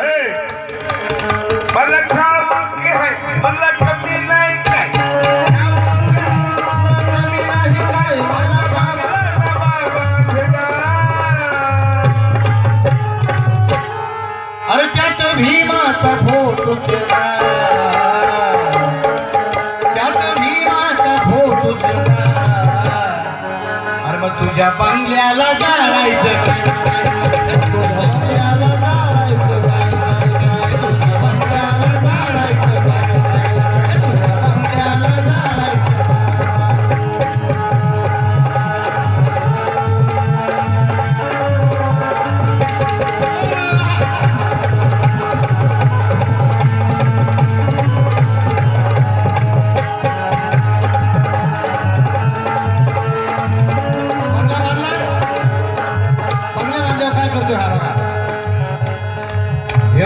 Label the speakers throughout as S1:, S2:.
S1: اے ملکہ صاحب کے ہیں ملکہ دی तुझ्या बंगल्याला जायचं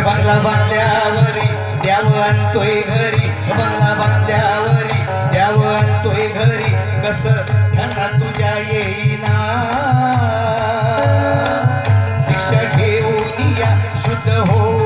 S1: बंगला बांधल्यावरी द्याव आणतोय घरी. बंगला बांधल्यावरी द्याव आणतोय घरी. कस त्यांना तुझ्या येईना. दीक्षा घेऊन या शुद्ध हो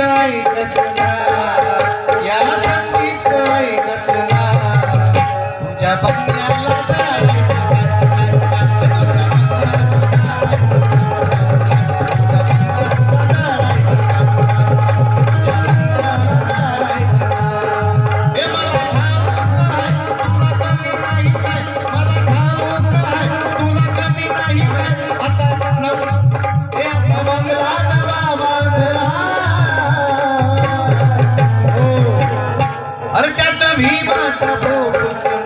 S1: ऐकत ना अरे त्यात भीमाचा भोग